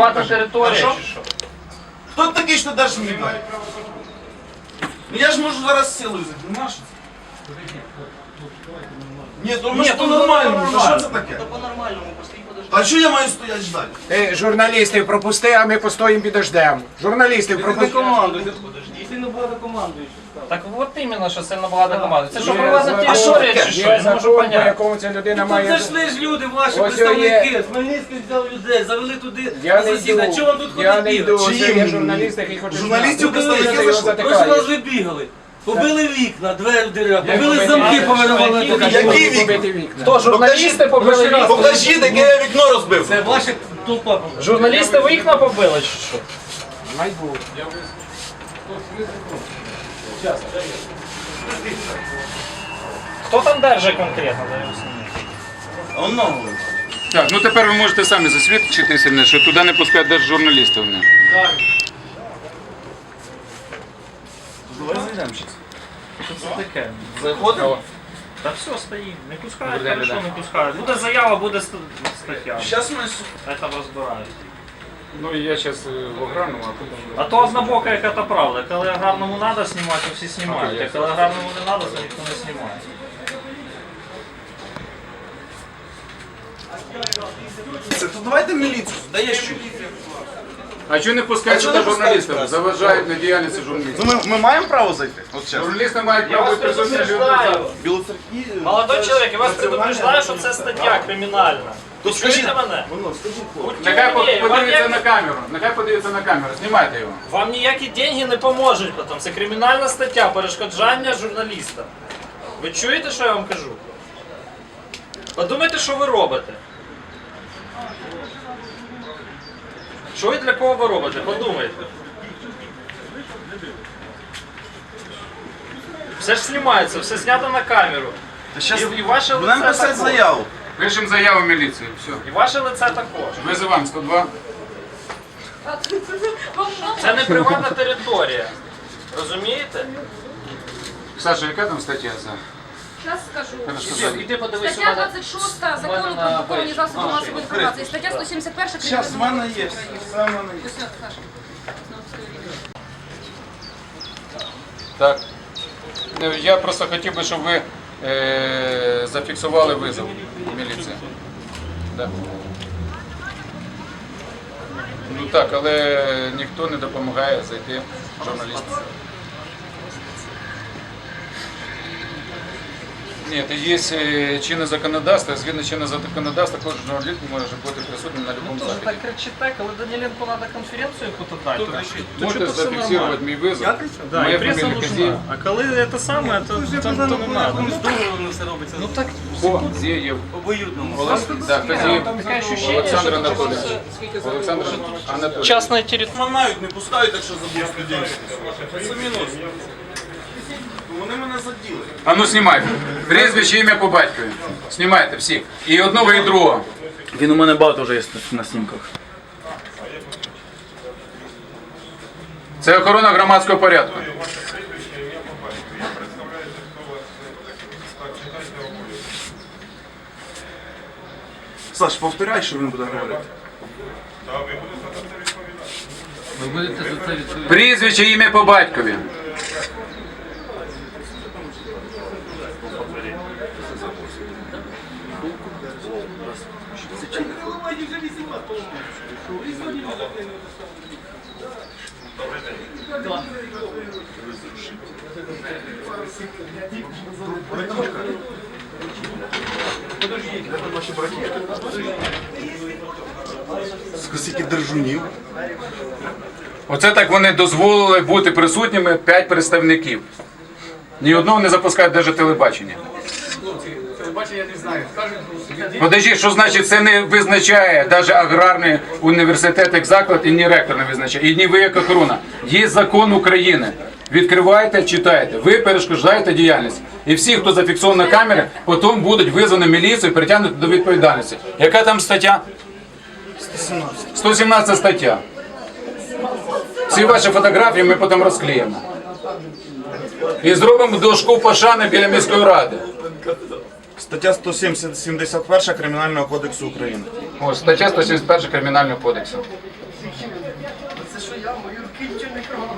приватна територія чи що? Хто ти такий, що ти даш мені? Ну я ж можу зараз силою взяти, ну нащо? Ні, то ми ж то нормально, ну що це таке? По-нормальному, постій подожди. А що я маю стояти ждати? Ти журналістів пропусти, а ми постоїмо підождемо. Журналістів Не пропусти. командуй, подожди. Сильно багато командуючих став. Так от іменно, що сильно багато команди. Це що приватна. А що територія таке? чи що? Я Є не можу закон, по поняти. якому ця людина Тут має... зайшли ж люди, ваші Ось представники. є. Хмельницький взяв людей, завели туди Я на не засідання. Чого вам тут я ходить не йду, бігати? це є журналіст, який хоче Журналістів знати. представники Ти його зайшли. Прошлий раз затикаєш. ви бігали. Побили вікна, двері в дерев'я, побили замки, вікна? Які туди. Які вікна? побити вікна? Хто журналісти побили вікна? Покажіть, яке я вікно розбив. Це ваша толпа. побила. Журналісти вікна побили чи що? Майбут. Хто там держить конкретно? Он ногу. Так, ну тепер ви можете самі засвідчити що туди не пускають навіть журналістів. Не. Давай зайдемо щас. Що це таке? Заходимо? Та все, стоїть. Не пускають, хорошо, не пускають. Буде заява, буде стаття. Щас ми... Це розбирають. Ну я зараз в Ограну, а потім... А то однобока, яка то правда. Коли аграрному треба знімати, то всі знімають. А коли аграрному не треба, то ніхто не знімає. Це, то давайте міліцію, да є що. А чого не пускають А сюди журналістів? Заважають на діяльність журналістів. Ну ми, ми маємо право зайти? От зараз. Журналісти мають право присутні люди. предупреждаю. Молодой чоловік, я вас предупреждаю, що це стаття кримінальна. То скажіть, Чуєте мене? воно, скажіть, хлопці. Нехай вам подивиться на камеру. Нехай подивиться на камеру. Знімайте його. Вам ніякі деньги не поможуть потім. Це кримінальна стаття перешкоджання журналіста. Ви чуєте, що я вам кажу? Подумайте, що ви робите. Що і для кого ви робите? Подумайте. Все ж знімається, все знято на камеру. Та щас І, і ваше будемо лице писати також. заяву. Пишемо заяву в міліцію. Все. І ваше лице також. Визиваємо 102. Це не приватна територія. Розумієте? Саша, яка там стаття за? Зараз скажу. Іди подивись Стаття 26 закону про друковані засоби масової інформації. Стаття 171 Зараз, в мене є, все в мене є. Так. Ну, Я просто хотів би, щоб ви е, зафіксували визов міліції. Да. Ну так, але ніхто не допомагає зайти журналістам. Ні, це є е, чинне законодавство, згідно чинного законодавства, кожен журналіст може бути присутнім на будь-якому Тоже заході. так кричите, коли Даниленко треба конференцію яку-то дати, то, то Можете зафіксувати мій визов. Да, Моя і преса фамілія нужна. А коли це саме, то, то, то, не треба. Комусь договору все робиться. Ну так, Казєєв. Обоюдному. Олег- Так, Казєєв. таке ощущення, Олександр Анатолійович. Олександр Анатолійович. частна територія. Манають, не пускають, так що забув студентів. Це мінус. Вони мене заділи. А ну знімайте. Прізвище, ім'я по батькові. Знімайте всіх. І одного, і другого. Він у мене багато вже є на снімках. Це охорона громадського порядку. Саш, повторяй, що він буде говорити. Прізвище, ім'я по батькові. Скільки держунів. Оце так вони дозволили бути присутніми п'ять представників. Ні одного не запускають навіть телебачення. Подожди, що значить це не визначає навіть аграрний університет як заклад і ні ректор не визначає, і ні ви як охорона. Є закон України. Відкривайте, читайте. Ви перешкоджаєте діяльність. І всі, хто зафіксований на камері, потім будуть визвані міліцію і притягнуті до відповідальності. Яка там стаття? 117 стаття. Всі ваші фотографії ми потім розклеїмо. І зробимо дошку пошани біля міської ради. Стаття 171 Кримінального кодексу України. О, стаття 171 Кримінального кодексу. Це що я, мої руки нічого не кроме.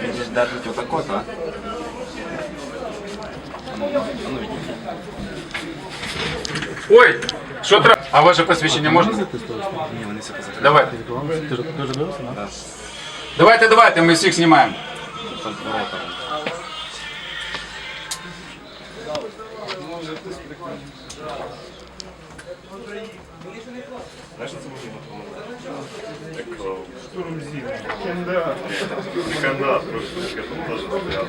Видишь, держит вот так вот, а? Ой, що треба? А ваше посвідчення можна? Ні, вони все позакрили. Давайте. Давайте, давайте, ми всіх знімаємо. Там ворота. Кандидат, просто к этому тоже стоял.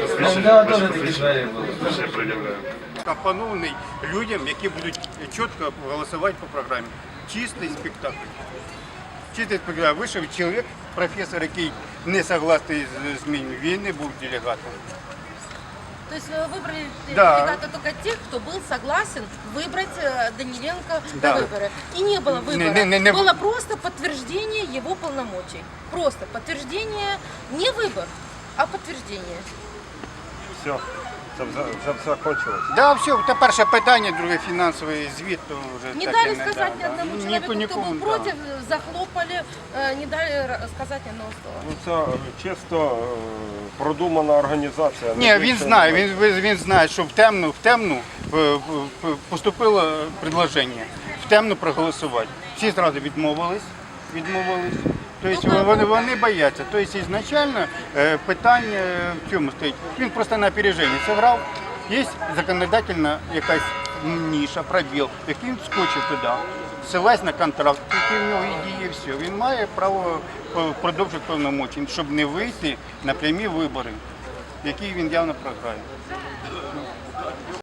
Посвящение, посвящение, посвящение предъявляю. компонований людям, які будуть чітко голосувати по програмі. Чистий спектакль. Чистий спектакль. Вийшов чоловік, професор, який не согласний з зміною, він не був делегатом. То есть вы выбрали Да. делегата только тех, кто был согласен выбрать э, Даниленко Да. на выборы. И не было выбора. Не- не- не- не- Было просто подтверждение его полномочий. Просто подтверждение, не выбор, а подтверждение. Все, За- щоб закончилось. Да, все, це перше питання, друге фінансовий звіт, то вже Не таке дали не сказать да, ни да. одному Ні- человеку, кто нікому, был да. против, захлопали, э, не дали р- сказать ни одного слова. Ну це чисто е, продумана організація. Ні, він знає, він, він, він знає, що в темну, в темну е, е, е, поступило предложення, в темну проголосувати. Всі одразу відмовились, відмовились. Тобто вони, вони бояться. Тобто ізначально е, питання в чому стоїть? Він просто на опереженні зіграв. Є законодательна якась ніша, пробіл, який він скочив туди. Ссилась на контракт, який в нього і діє все. Він має право продовжити повномочі, щоб не вийти на прямі вибори, які він явно програє.